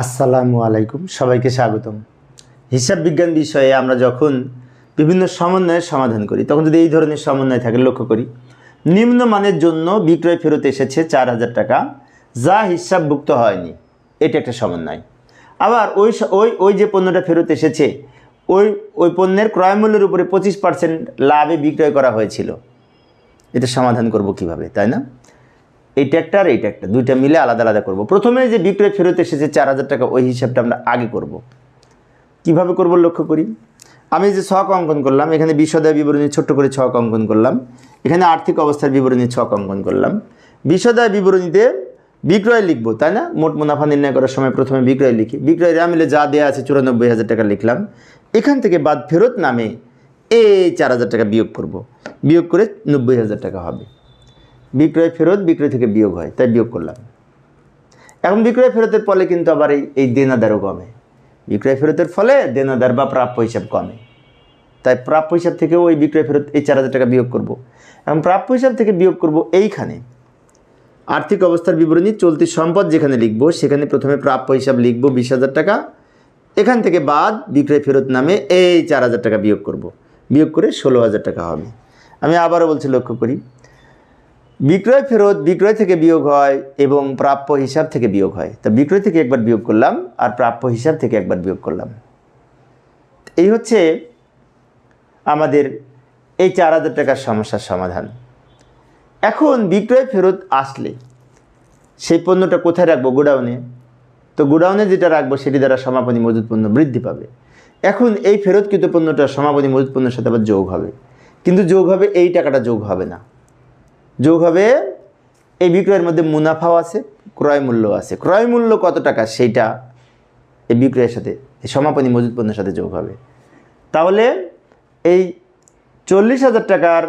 আসসালামু আলাইকুম, সবাইকে স্বাগতম। হিসাব বিজ্ঞান বিষয়ে আমরা যখন বিভিন্ন সমন্বয়ের সমাধান করি, তখন যদি এই ধরনের সমন্বয় থাকে, লক্ষ্য করি, নিম্ন মানের জন্য বিক্রয় ফেরত এসেছে চার হাজার টাকা, যা হিসাবভুক্ত হয়নি। এটা একটা সমন্বয়। আবার ওই ওই ওই যে পণ্যটা ফেরত এসেছে, ওই ওই পণ্যের ক্রয় মূল্যের উপরে পঁচিশ পার্সেন্ট লাভে বিক্রয় করা হয়েছিল। এটা সমাধান করব কীভাবে, তাই না? এইটা একটা আর এইটা একটা। দুইটা মিলে আলাদা আলাদা করব। প্রথমে যে বিক্রয় ফেরত এসেছে চার হাজার টাকা, ওই হিসাবটা আমরা আগে করব। কীভাবে করব লক্ষ্য করি? আমি যে ছক অঙ্কন করলাম, এখানে বিশদায় বিবরণী, ছোট্ট করে ছক অঙ্কন করলাম। এখানে আর্থিক অবস্থার বিবরণী, ছক অঙ্কন করলাম। বিশদায় বিবরণীতে বিক্রয় লিখব, তাই না? মোট মুনাফা নির্ণয় করার সময় প্রথমে বিক্রয় লিখি। বিক্রয় মিলে যা দেওয়া আছে চুরানব্বই হাজার টাকা লিখলাম। এখান থেকে বাদ ফেরত নামে এই চার হাজার টাকা বিয়োগ করব। বিয়োগ করে নব্বই হাজার টাকা হবে। বিক্রয় ফেরত, বিক্রয় থেকে বিয়োগ হয়, তাই বিয়োগ করলাম। এখন বিক্রয় ফেরতের ফলে কিন্তু আবার এই এই দেনাদারও কমে। বিক্রয় ফেরতের ফলে দেনাদার বা প্রাপ্য হিসাব কমে। তাই প্রাপ্য হিসাব থেকেও ওই বিক্রয় ফেরত, এই চার হাজার টাকা বিয়োগ করব। এখন প্রাপ্য হিসাব থেকে বিয়োগ করব এইখানে। আর্থিক অবস্থার বিবরণী, চলতি সম্পদ যেখানে লিখব, সেখানে প্রথমে প্রাপ্য হিসাব লিখব বিশ হাজার টাকা। এখান থেকে বাদ বিক্রয় ফেরত নামে এই চার হাজার টাকা বিয়োগ করব। বিয়োগ করে ষোলো হাজার টাকা হবে। আমি আবারও বলছি লক্ষ্য করি বিক্রয় ফেরত, বিক্রয় থেকে বিয়োগ হয় এবং প্রাপ্য হিসাব থেকে বিয়োগ হয়। তা বিক্রয় থেকে একবার বিয়োগ করলাম আর প্রাপ্য হিসাব থেকে একবার বিয়োগ করলাম। এই হচ্ছে আমাদের এই চার হাজার টাকার সমস্যার সমাধান। এখন বিক্রয় ফেরত আসলে সেই পণ্যটা কোথায় রাখব? গোডাউনে। তো গোডাউনে যেটা রাখব সেটি দ্বারা সমাপনী মজুত পণ্য বৃদ্ধি পাবে। এখন এই ফেরতকৃত পণ্যটা সমাপনী মজুত পণ্যের সাথে আবার যোগ হবে। কিন্তু যোগ হবে, এই টাকাটা যোগ হবে না। যোগ হবে, এই বিক্রয়ের মধ্যে মুনাফাও আছে, ক্রয় মূল্য আছে। ক্রয় মূল্য কত টাকা সেইটা এই বিক্রয়ের সাথে, এই সমাপনী মজুত পণ্যের সাথে যোগ হবে। তাহলে এই চল্লিশ হাজার টাকার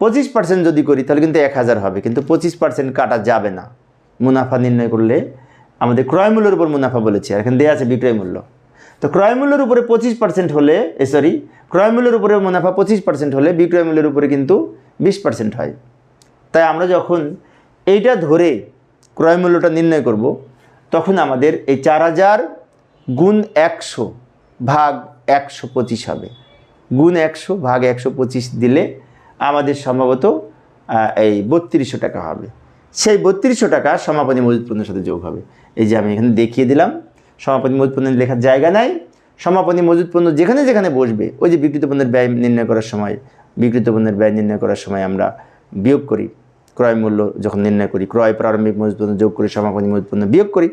পঁচিশ পার্সেন্ট যদি করি, তাহলে কিন্তু এক হাজার হবে, কিন্তু পঁচিশ পার্সেন্ট কাটা যাবে না। মুনাফা নির্ণয় করলে আমাদের ক্রয় মূল্যের উপর মুনাফা বলেছে, আর এখানে দেওয়া আছে বিক্রয় মূল্য। তো ক্রয় মূল্যের উপরে পঁচিশ পার্সেন্ট হলে সরি ক্রয় মূল্যের উপরে মুনাফা পঁচিশ পার্সেন্ট হলে বিক্রয় মূল্যের উপরে কিন্তু বিশ পার্সেন্ট হয়। তাই আমরা যখন এইটা ধরে ক্রয় মূল্যটা নির্ণয় করব, তখন আমাদের এই চার হাজার গুণ একশো ভাগ একশো পঁচিশ হবে। গুণ একশো ভাগ একশো পঁচিশ দিলে আমাদের সম্ভবত এই বত্রিশশো টাকা হবে। সেই বত্রিশশো টাকা সমাপনী মজুত পণ্যের সাথে যোগ হবে। এই যে আমি এখানে দেখিয়ে দিলাম, সমাপনী মজুত পণ্যের লেখার জায়গা নাই। সমাপনী মজুত পণ্য যেখানে যেখানে বসবে, ওই যে বিকৃত পণ্যের ব্যয় নির্ণয় করার সময় বিকৃত পণ্যের ব্যয় নির্ণয় করার সময় আমরা বিয়োগ করি, ক্রয় মূল্য যখন নির্ণয় করি, ক্রয় প্রারম্ভিক মজুত পণ্য যোগ করি, সমাপনী মজুত পণ্য বিয়োগ করি,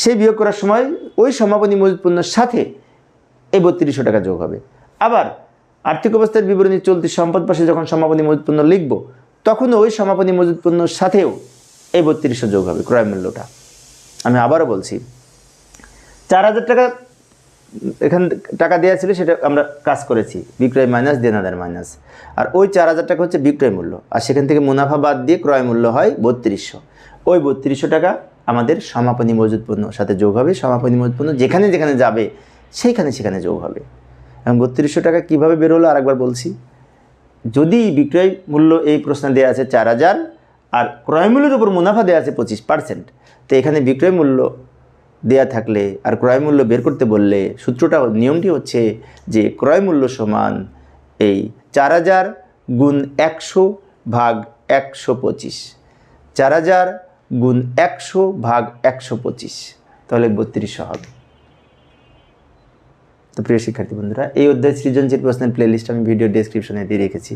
সেই বিয়োগ করার সময় ওই সমাপনী মজুত পণ্যের সাথে এই বত্রিশশো টাকা যোগ হবে। আবার আর্থিক অবস্থার বিবরণী চলতি সম্পদ পাশে যখন সমাপনী মজুত পণ্য লিখব তখন ওই সমাপনী মজুত পণ্যর সাথেও এই বত্রিশশো যোগ হবে ক্রয় মূল্যটা। আমি আবারও বলছি, চার হাজার টাকা এখান টাকা দেওয়া ছিল সেটা আমরা কাজ করেছি। বিক্রয় মাইনাস, দেনাদার মাইনাস। আর ওই চার হাজার টাকা হচ্ছে বিক্রয় মূল্য। আর সেখান থেকে মুনাফা বাদ দিয়ে ক্রয় মূল্য হয় বত্রিশশো। ওই বত্রিশশো টাকা আমাদের সমাপনী মজুত পণ্য সাথে যোগ হবে। সমাপনী মজুত পণ্য যেখানে যেখানে যাবে, সেইখানে সেখানে যোগ হবে। এবং বত্রিশশো টাকা কীভাবে বেরোলো আরেকবার বলছি। যদি বিক্রয় মূল্য এই প্রশ্নে দেওয়া আছে চার হাজার, আর ক্রয় মূল্যের উপর মুনাফা দেওয়া আছে পঁচিশ পার্সেন্ট তো এখানে বিক্রয় মূল্য দেয়া থাকলে আর ক্রয় মূল্য বের করতে বললে সূত্রটা, নিয়মটি হচ্ছে যে ক্রয় মূল্য সমান এই চার হাজার গুণ একশো ভাগ একশো পঁচিশ। চার হাজার গুণ একশো ভাগ একশো পঁচিশ, তাহলে বত্রিশশো হবে। তো প্রিয় শিক্ষার্থী বন্ধুরা, এই অধ্যায় সৃজনশীল প্রশ্নের প্লেলিস্ট আমি ভিডিও ডেসক্রিপশনে দিয়ে রেখেছি।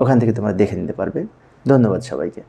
ওখান থেকে তোমরা দেখে নিতে পারবে। ধন্যবাদ সবাইকে।